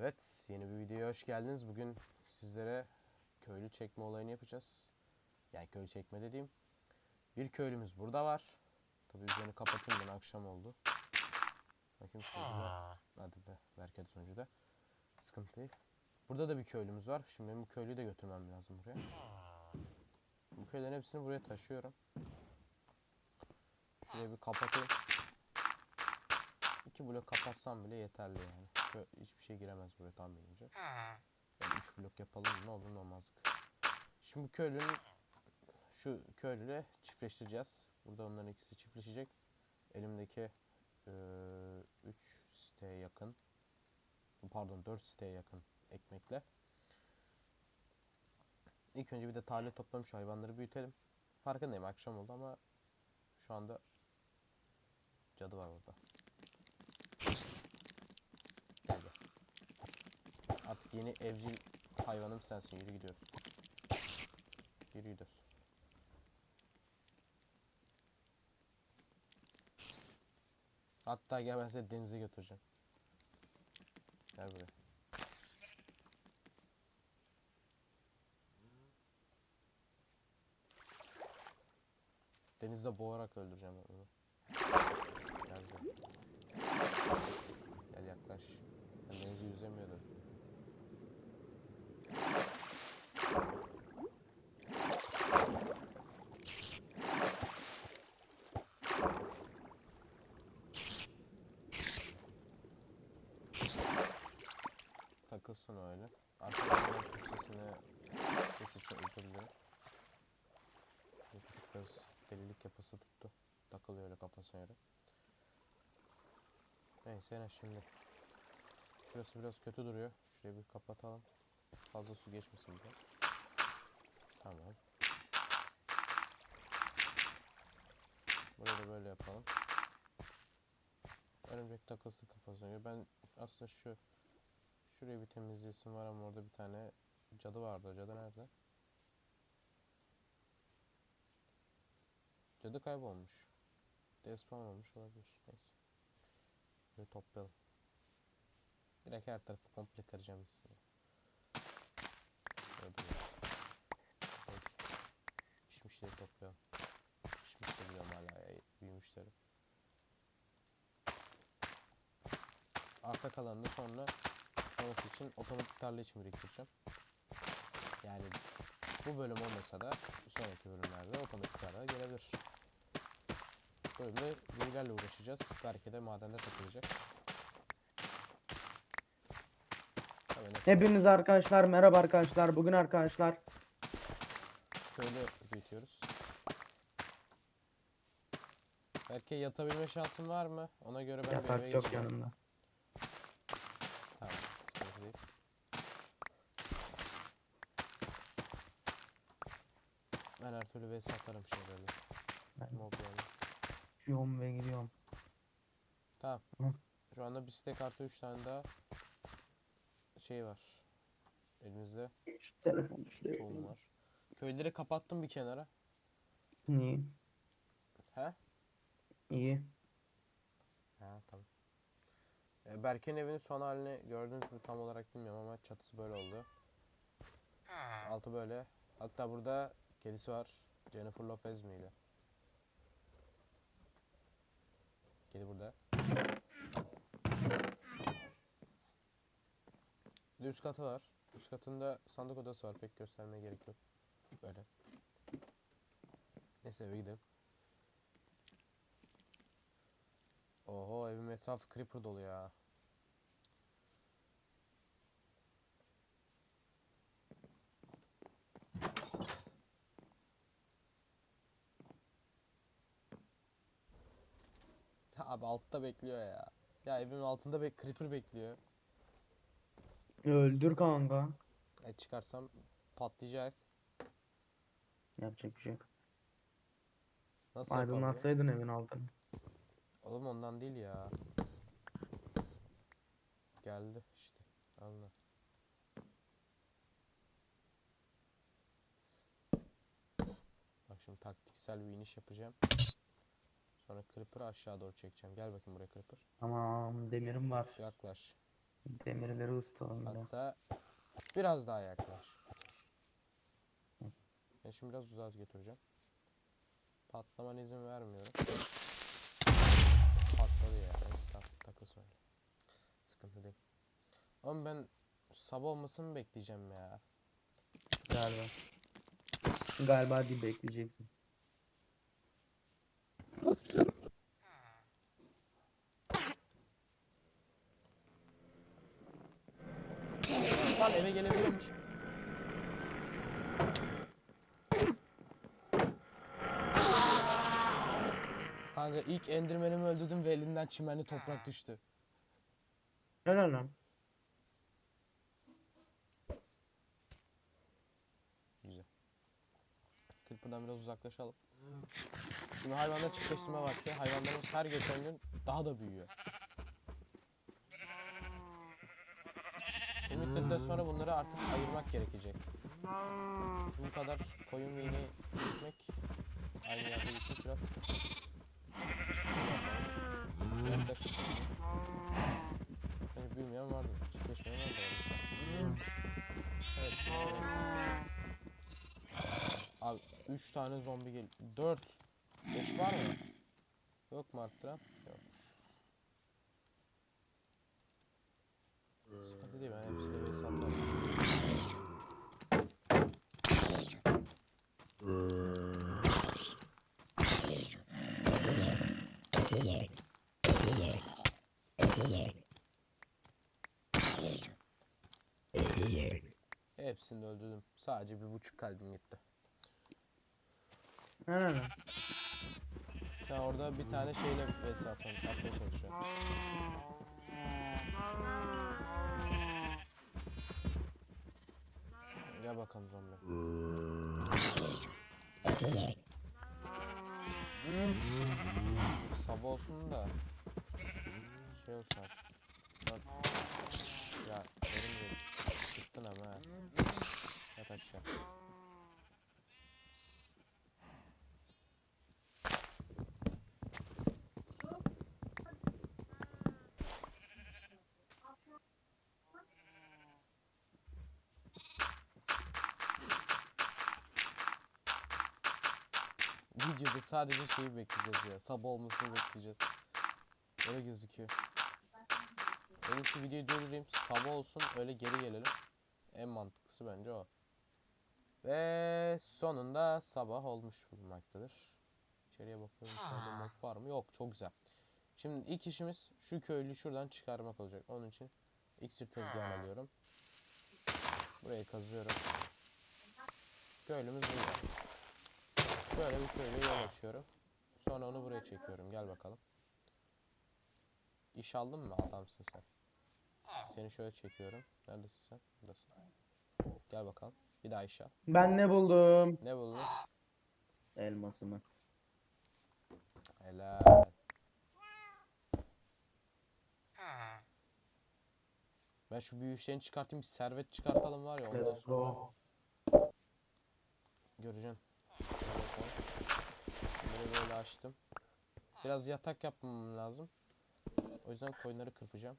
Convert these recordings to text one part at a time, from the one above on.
Evet, yeni bir videoya hoş geldiniz. Bugün sizlere köylü çekme olayını yapacağız. Yani köylü çekme dediğim. Bir köylümüz burada var. Tabii üzerini kapatayım ben akşam oldu. Bakayım sonucuda. Hadi be, Berket sonucuda. Sıkıntı değil. Burada da bir köylümüz var. Şimdi benim bu köylüyü de götürmem lazım buraya. Bu köylerin hepsini buraya taşıyorum. Şurayı bir kapatayım. İki blok kapatsam bile yeterli yani. Kö- Hiçbir şey giremez buraya tam benince. Yani üç blok yapalım ne olur ne olmazlık. Şimdi köylünün şu köylüyle çiftleştireceğiz. Burada onların ikisi çiftleşecek. Elimdeki 3 siteye yakın pardon 4 siteye yakın ekmekle. İlk önce bir de tarla toplamış hayvanları büyütelim. Farkındayım akşam oldu ama şu anda cadı var orada. Gel gel. Artık yeni evcil hayvanım sensin. Yürü gidiyoruz. Yürü gidiyoruz. Hatta gel ben seni denize götüreceğim. Gel buraya. Denizde boğarak öldüreceğim onu. Gel buraya. Gel yaklaş. Ben denizi yüzemiyordum. Takılsın öyle. Arkadan kuş sesine ses için özür dilerim. Bu kuş biraz delilik yapısı tuttu. Takılıyor öyle kafasına göre. Neyse ne şimdi. Şurası biraz kötü duruyor. Şurayı bir kapatalım. Fazla su geçmesin bize. Tamam. Burayı da böyle yapalım. Örümcek takılsın kafasına. Ben aslında şu Şurayı bir temizleyesim var ama orada bir tane cadı vardı. Cadı nerede? Cadı kaybolmuş. Despawn olmuş olabilir. Neyse. Böyle toplayalım. Direkt her tarafı komple kıracağım duruyor. Peki. Pişmişleri toplayalım. Pişmişleri diyorum hala ya. Büyümüşleri. Arka kalanını sonra sonrası için otomatik tarla için biriktireceğim. Yani bu bölüm olmasa da sonraki bölümlerde otomatik tarla gelebilir. Bölümde bilgilerle uğraşacağız. Belki de madende takılacak. Hepiniz arkadaşlar merhaba arkadaşlar. Bugün arkadaşlar Şöyle büyütüyoruz. Belki yatabilme şansın var mı? Ona göre ben yatak yok geçeceğim. yanımda. Tamam, sıkıntı değil. Ben her türlü vs atarım şeylerle. Ben Mob yani. gidiyorum ve gidiyorum. Tamam. Hı. Şu anda bir stack artı 3 tane daha şey var. Elimizde Şu telefonu şuraya tohum var. Köyleri kapattım bir kenara. İyi. He? İyi. Ha tamam. E, Berke'nin evinin son halini gördünüz mü tam olarak bilmiyorum ama çatısı böyle oldu. Altı böyle. Hatta burada kedisi var. Jennifer Lopez miydi? Kedi burada. Üst katı var. Üst katında sandık odası var. Pek göstermeye gerek yok. Böyle. Neyse eve gidelim. Oho evin etrafı creeper dolu ya. Abi altta bekliyor ya. Ya evimin altında bek creeper bekliyor. Öldür kanka. E çıkarsam patlayacak. Yapacak bir şey yok. Nasıl yapabiliyor? Aydınlatsaydın evin altını. Oğlum ondan değil ya. Geldi işte. Allah. Bak şimdi taktiksel bir iniş yapacağım. Sonra Creeper'ı aşağı doğru çekeceğim. Gel bakayım buraya Creeper. Tamam demirim var. Yaklaş. Demirleri ısıtalım biraz. Hatta biraz daha yaklaş. Ben şimdi biraz uzağa götüreceğim. Patlamana izin vermiyorum. Patladı ya. Tak, takılsın öyle. Sıkıntı değil. Ama ben sabah olmasını bekleyeceğim ya. Galiba. Galiba değil bekleyeceksin. Lan eve gelebiliyormuş. Kanka ilk endirmenimi öldürdüm ve elinden çimenli toprak düştü. Helal lan. Güzel. Creeper'dan biraz uzaklaşalım. Şimdi hayvanda çiftleştirme vakti. Hayvanlarımız her geçen gün daha da büyüyor. Bu müddetten sonra bunları artık ayırmak gerekecek. Bu kadar koyun ve ineği gitmek, aynı yerde gitmek biraz sıkıntı. Yaklaşık. Hani büyümeyen vardı. Çiftleşmeyen vardı. Evet. şimdi- Abi 3 tane zombi gel 4 5 var mı? Yok mu arttıran? Sıkıntı değil ben hepsiyle base atarım. Hepsini öldürdüm. Sadece bir buçuk kalbim gitti. Lan. Sen orada bir tane şeyle atmaya, atmaya çalışıyorsun. Gel bakalım zombi. Sabah olsun da şey artık. Lan. Ya benim de çıktın ama. Yat aşağı. Videoda sadece şeyi bekleyeceğiz ya. Sabah olmasını bekleyeceğiz. Öyle gözüküyor. En iyisi videoyu durdurayım. Sabah olsun öyle geri gelelim. En mantıklısı bence o. Ve sonunda sabah olmuş bulunmaktadır. İçeriye bakıyorum. İçeride mod var mı? Yok. Çok güzel. Şimdi ilk işimiz şu köylüyü şuradan çıkarmak olacak. Onun için iksir tezgahını alıyorum. Burayı kazıyorum. Köylümüz burada. Şöyle bir köylüye yol açıyorum. Sonra onu buraya çekiyorum. Gel bakalım. İş aldın mı? Adamsın sen. Seni şöyle çekiyorum. Neredesin sen? Buradasın. Gel bakalım. Bir daha iş al. Ben ne buldum? Ne buldun? Elmasımı. Helal. Ben şu büyü işlerini çıkartayım. Bir servet çıkartalım var ya. Ondan sonra go. Böyle açtım. Biraz yatak yapmam lazım. O yüzden koyunları kırpacağım.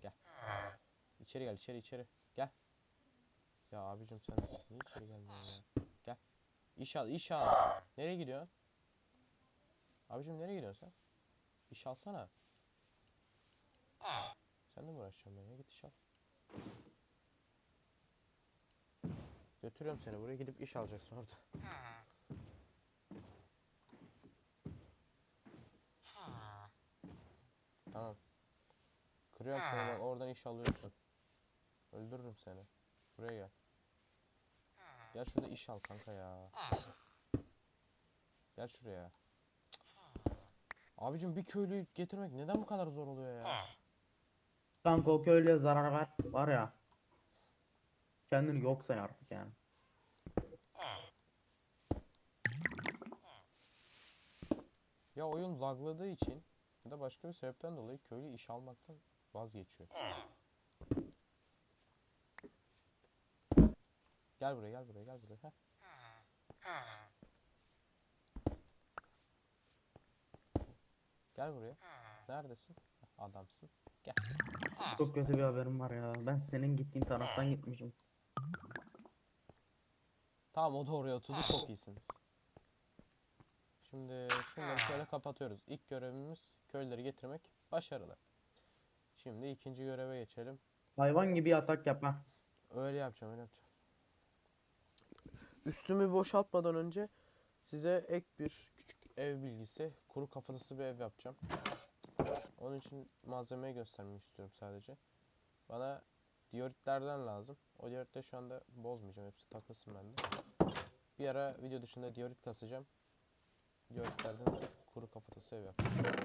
Gel. İçeri gel, içeri içeri. Gel. Ya abicim sen niye içeri gelmiyorsun ya? Gel. İş al, iş al. Nereye gidiyorsun? Abicim nereye gidiyorsun sen? İş alsana. Sen de mi uğraşacaksın benimle? Git iş al. Götürüyorum seni buraya gidip iş alacaksın orada. Tamam. Kırıyorum seni bak oradan iş alıyorsun. Öldürürüm seni. Buraya gel. Gel şurada iş al kanka ya. Gel şuraya. Cık. Abicim bir köylüyü getirmek neden bu kadar zor oluyor ya? Kanka o köylüye zarar ver. Var ya. Kendini yok say artık yani. Ya oyun lagladığı için ya da başka bir sebepten dolayı köylü iş almaktan vazgeçiyor. Gel buraya gel buraya gel buraya. Heh. Gel buraya. Neredesin? Adamsın. Çok kötü bir haberim var ya. Ben senin gittiğin taraftan gitmişim. Tamam o da oraya oturdu. Çok iyisiniz. Şimdi şunları şöyle kapatıyoruz. İlk görevimiz köyleri getirmek. Başarılı. Şimdi ikinci göreve geçelim. Hayvan gibi yatak yap ha. Öyle yapacağım, öyle yapacağım. Üstümü boşaltmadan önce size ek bir küçük ev bilgisi, kuru kafatası bir ev yapacağım. Onun için malzemeyi göstermek istiyorum sadece. Bana dioritlerden lazım. O dioritleri şu anda bozmayacağım. Hepsi takılsın bende. Bir ara video dışında diorit kasacağım. Dioritlerden kuru kafatası ev yapacağım.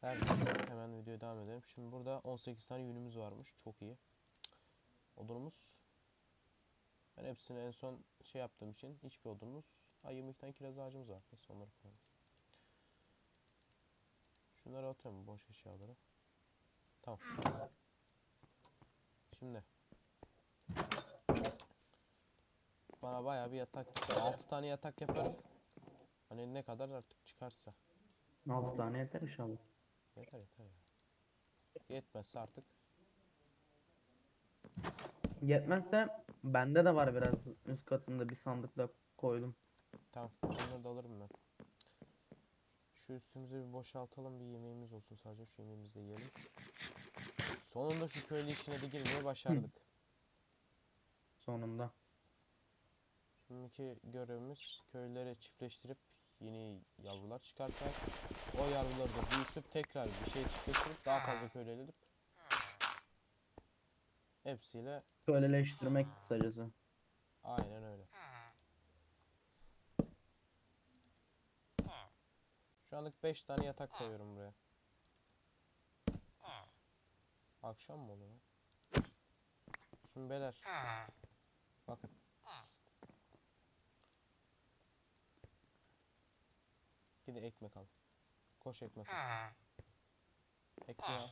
Her hemen videoya devam edelim. Şimdi burada 18 tane yünümüz varmış. Çok iyi. Odunumuz. Ben hepsini en son şey yaptığım için hiçbir odunumuz. Ha 22 tane kiraz ağacımız var. Neyse onları koyalım. Şunları atıyorum boş eşyaları. Tamam. Şimdi. Bana bayağı bir yatak çıkar. 6 tane yatak yaparım. Hani ne kadar artık çıkarsa. 6 tane yeter inşallah. Yeter yeter. Yetmezse artık Yetmezse bende de var biraz üst katında bir sandıkla koydum. Tamam, onları da alırım ben. Şu üstümüzü bir boşaltalım, bir yemeğimiz olsun sadece şu yemeğimizi de yiyelim. Sonunda şu köylü işine de girmeyi başardık. Sonunda. Şimdiki görevimiz köyleri çiftleştirip yeni yavrular çıkartmak. O yavruları da büyütüp tekrar bir şey çiftleştirip daha fazla köylü hepsiyle Köleleştirmek kısacası. aynen öyle. Şu anlık 5 tane yatak koyuyorum buraya. Akşam mı oluyor? Şimdi beyler. Bakın. Gidin ekmek al. Koş ekmek al. Ekmeği al.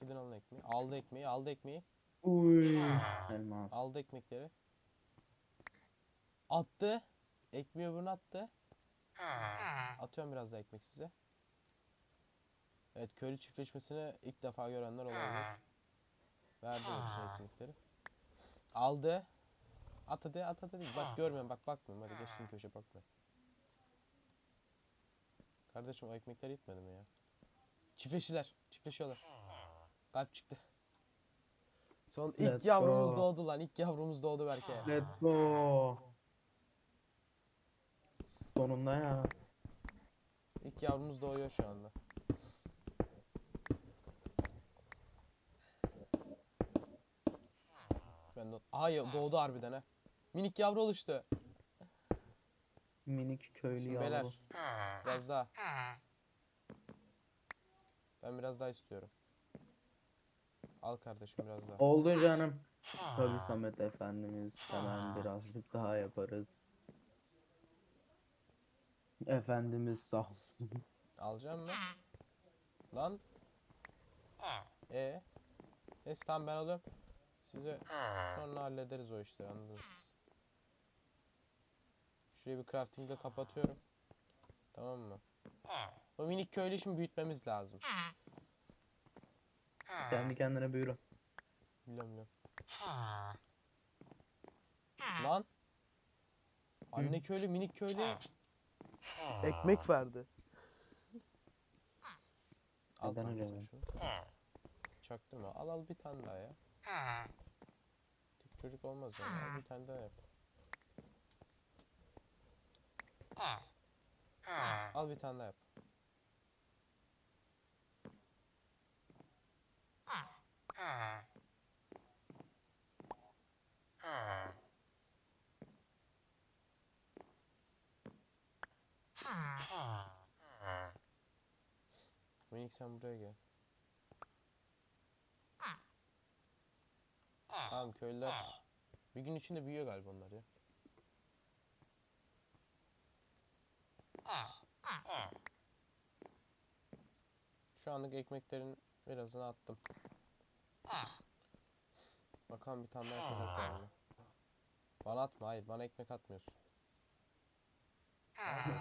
Gidin alın ekmeği. Aldı ekmeği, aldı ekmeği. Uy. Elmas. Aldı ekmekleri. Attı. Ekmeği öbürüne attı. Atıyorum biraz da ekmek size. Evet köylü çiftleşmesini ilk defa görenler olabilir. Verdi hepsine ekmekleri. Aldı. At hadi at hadi. Bak görmüyorum bak bakmıyorum. Hadi geçtim köşe bakmıyorum. Kardeşim o ekmekler gitmedi mi ya? Çiftleşiler. Çiftleşiyorlar. Kalp çıktı. Son ilk Let's yavrumuz go. doğdu lan. İlk yavrumuz doğdu belki. Let's go. Sonunda ya. İlk yavrumuz doğuyor şu anda. Ben de... Aha ya- doğdu harbiden ha. Minik yavru oluştu. Minik köylü Şimdi yavru. beyler biraz daha. Ben biraz daha istiyorum. Al kardeşim biraz daha. Oldu canım. Tabii Samet Efendimiz hemen birazcık daha yaparız. Efendimiz sağ olsun. Alacağım mı? Lan. E. Neyse tamam ben alıyorum. Size sonra hallederiz o işleri anladınız. Şurayı bir craftingle kapatıyorum. Tamam mı? O minik köylü şimdi büyütmemiz lazım. Kendi kendine büyür. Biliyorum biliyorum. Lan. Anne köylü minik köylü. Ekmek verdi. Al Neden öyle şunu. Çaktırma. Al al bir tane daha ya. Tek çocuk olmaz yani. Al bir tane daha yap. Al bir tane daha yap. Minik sen buraya gel. Tamam köylüler bir gün içinde büyüyor galiba onlar ya. Şu anlık ekmeklerin birazını attım. Bakalım bir tane daha yapacaklar mı? Bana atma hayır bana ekmek atmıyorsun.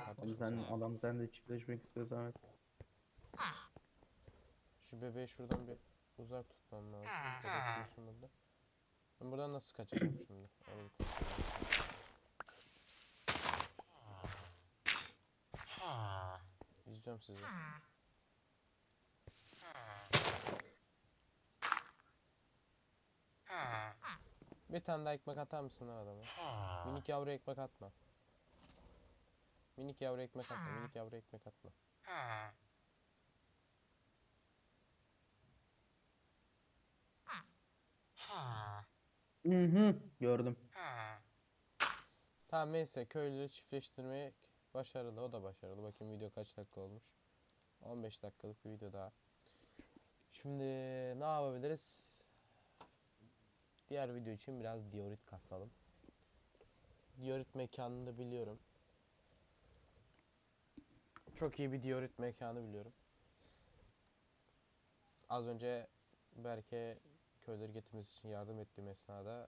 Kardeşim sen adam sen de çiftleşmek istiyorsan evet. Şu bebeği şuradan bir uzak tutmam lazım. Bebek burada. Ben buradan nasıl kaçacağım şimdi? İzliyorum sizi. Bir tane daha ekmek atar mısın lan adama? Minik yavru ekmek atma. Minik yavru ekmek atma. Minik yavru ekmek atma. Hı hı gördüm. Tamam neyse köylüleri çiftleştirmeye başarılı. O da başarılı. Bakayım video kaç dakika olmuş. 15 dakikalık bir video daha. Şimdi ne yapabiliriz? Diğer video için biraz diorit kasalım. Diorit mekanını da biliyorum. Çok iyi bir diorit mekanı biliyorum. Az önce Berke köyleri getirmesi için yardım ettiğim esnada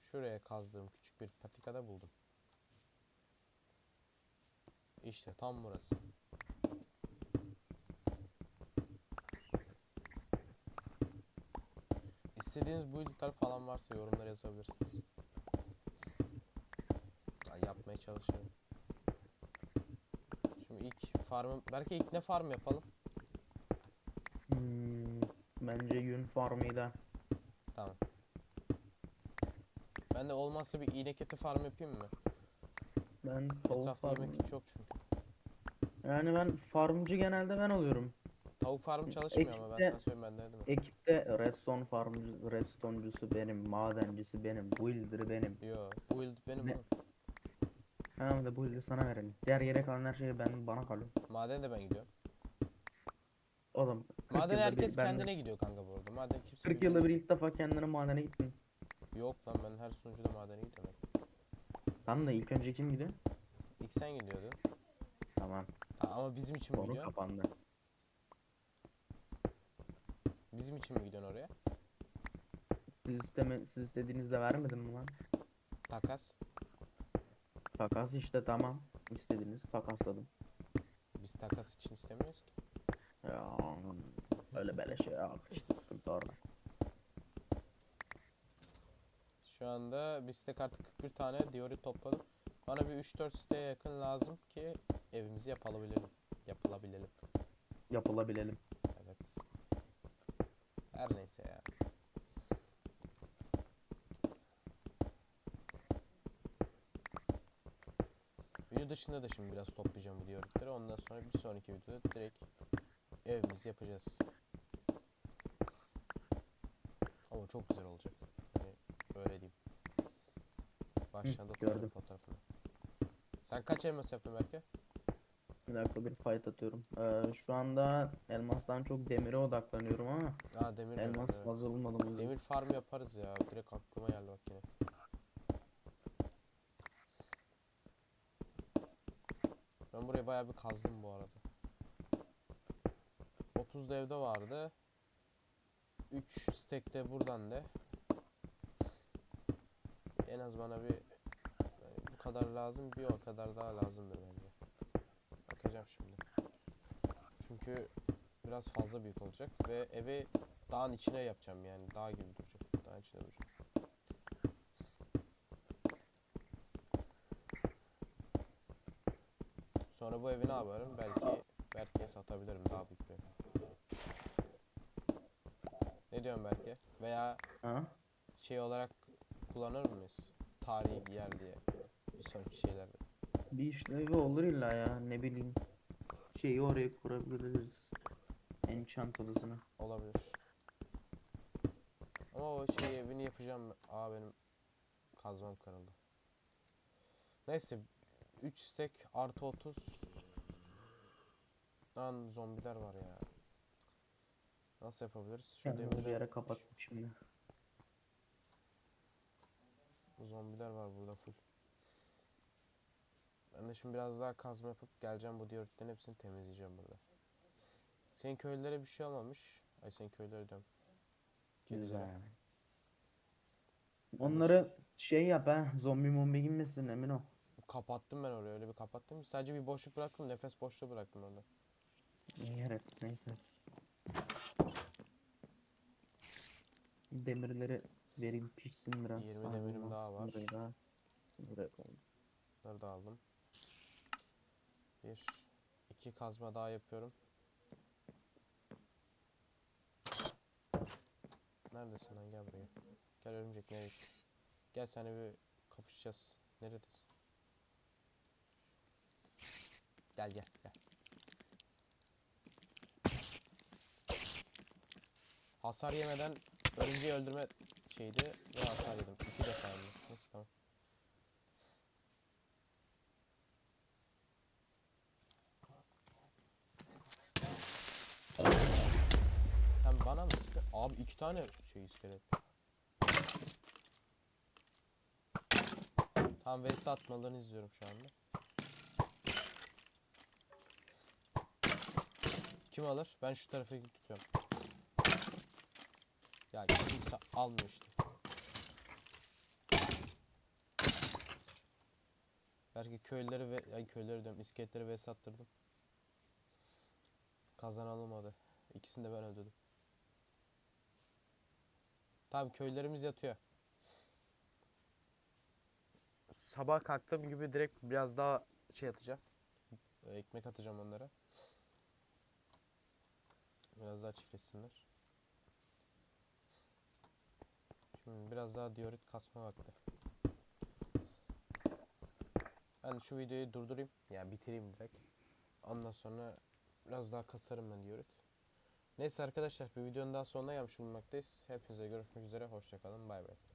Şuraya kazdığım küçük bir patikada buldum. İşte tam burası. İstediğiniz build'ler falan varsa yorumlara yazabilirsiniz. Ya yapmaya çalışıyorum. Şimdi ilk farmı... Belki ilk ne farm yapalım? Hmm, bence yün farmıyla. Tamam. Ben de olmazsa bir iğnek eti farm yapayım mı? Ben tavuk Etrafta farmı. yemek çok çünkü. Yani ben farmcı genelde ben oluyorum. Tavuk farm çalışmıyor ama ben Ekipte- sana söyleyeyim ben denedim. Ekipte redstone farmcı, redstone'cusu benim, madencisi benim, builder'ı benim. Yo, bu build benim Ne? oğlum. Tamam da build'i sana verelim. Diğer yere kalan her şey ben bana kalıyor. Madene de ben gidiyorum. Oğlum 40 Madene yılda herkes bir, kendine gidiyor kanka bu arada. Maden kimse 40 bilmiyor. yılda bir ilk defa kendine madene gittin. Yok lan ben her sunucuda madene gidiyorum. hep. Tam da ilk önce kim gidiyor? İlk sen gidiyordun. Tamam. Ha, ama bizim için mi Konu gidiyorsun? kapandı. Bizim için mi gidiyorsun oraya? Siz, isteme, siz istediğinizde vermedim mi lan? Takas. Takas işte tamam. İstediniz takasladım. Biz takas için istemiyoruz ki. Ya öyle böyle şey yok işte sıkıntı orada. Şu anda bir stek artık 41 tane diorit topladım. Bana bir 3-4 siteye yakın lazım ki evimizi yapılabilelim. Yapılabilelim. Yapılabilelim. Her neyse ya. Video dışında da şimdi biraz toplayacağım dioritleri. Ondan sonra bir sonraki videoda direkt evimizi yapacağız. Ama çok güzel olacak. Hani öyle diyeyim. Baştan da fotoğrafını. Sen kaç elmas yaptın belki? Bir dakika bir fight atıyorum. Ee, şu anda elmastan çok demire odaklanıyorum ama Aa demir elmas evet. fazla bulmadım. yüzden. Demir farm yaparız ya. Direkt aklıma geldi bak yine. Ben buraya bayağı bir kazdım bu arada. 30 da evde vardı. 3 stack de buradan de. En az bana bir bu kadar lazım bir o kadar daha lazımdır bence. Bakacağım şimdi. Çünkü biraz fazla büyük olacak ve evi dağın içine yapacağım yani dağ gibi duracak. Dağın içine duracak. Sonra bu evi ne yaparım? Belki Berke'ye satabilirim daha büyük bir. Ne diyorsun Berke? Veya Ha? şey olarak kullanır mıyız? Tarihi bir yer diye. Bir sonraki şeylerde. Bir işlevi olur illa ya ne bileyim. Şeyi oraya kurabiliriz. Enchant odasını. Olabilir. Ama o şey evini yapacağım. Aa benim kazmam kırıldı. Neyse 3 stack artı 30 Lan zombiler var ya. Nasıl yapabiliriz? Şu demirleri- yere kapattım şimdi. Zombiler var burada full. Ben de şimdi biraz daha kazma yapıp geleceğim bu dioritlerin hepsini temizleyeceğim burada. Senin köylülere bir şey olmamış. Ay senin köylülere diyorum. Güzel. Onları şey yap ha. Zombi mombi girmesin emin ol. kapattım ben orayı öyle bir kapattım. Sadece bir boşluk bıraktım. Nefes boşluğu bıraktım orada. Evet neyse. Demirleri vereyim pişsin biraz. 20 Aynen, demirim daha var. burayı daha- Buraya koyayım. Bunları da aldım. Bir, iki kazma daha yapıyorum. Neredesin lan gel buraya. Gel örümcek nereye? Gel seninle bir kapışacağız. Neredesin? Gel gel gel. Hasar yemeden örümceği öldürme şeydi ve hasar yedim. İki defa yedim. Neyse tamam. Sen bana mı sıkıyorsun? Abi iki tane şey iskelet. Tam vs atmalarını izliyorum şu anda. Kim alır? Ben şu tarafı tutuyorum. Ya kimse almıyor işte. Belki köyleri ve ay köyleri diyorum iskeletleri vs attırdım. Kazanan olmadı. İkisini de ben öldürdüm. Tabi köylerimiz yatıyor. Sabah kalktığım gibi direkt biraz daha şey atacağım. e, Ekmek atacağım onlara. Biraz daha çiftleşsinler. Şimdi biraz daha diorit kasma vakti. Ben şu videoyu durdurayım. Yani bitireyim direkt. Ondan sonra biraz daha kasarım ben diorit. Neyse arkadaşlar bir videonun daha sonuna gelmiş bulunmaktayız. Hepinize görüşmek üzere. Hoşçakalın. Bay bay.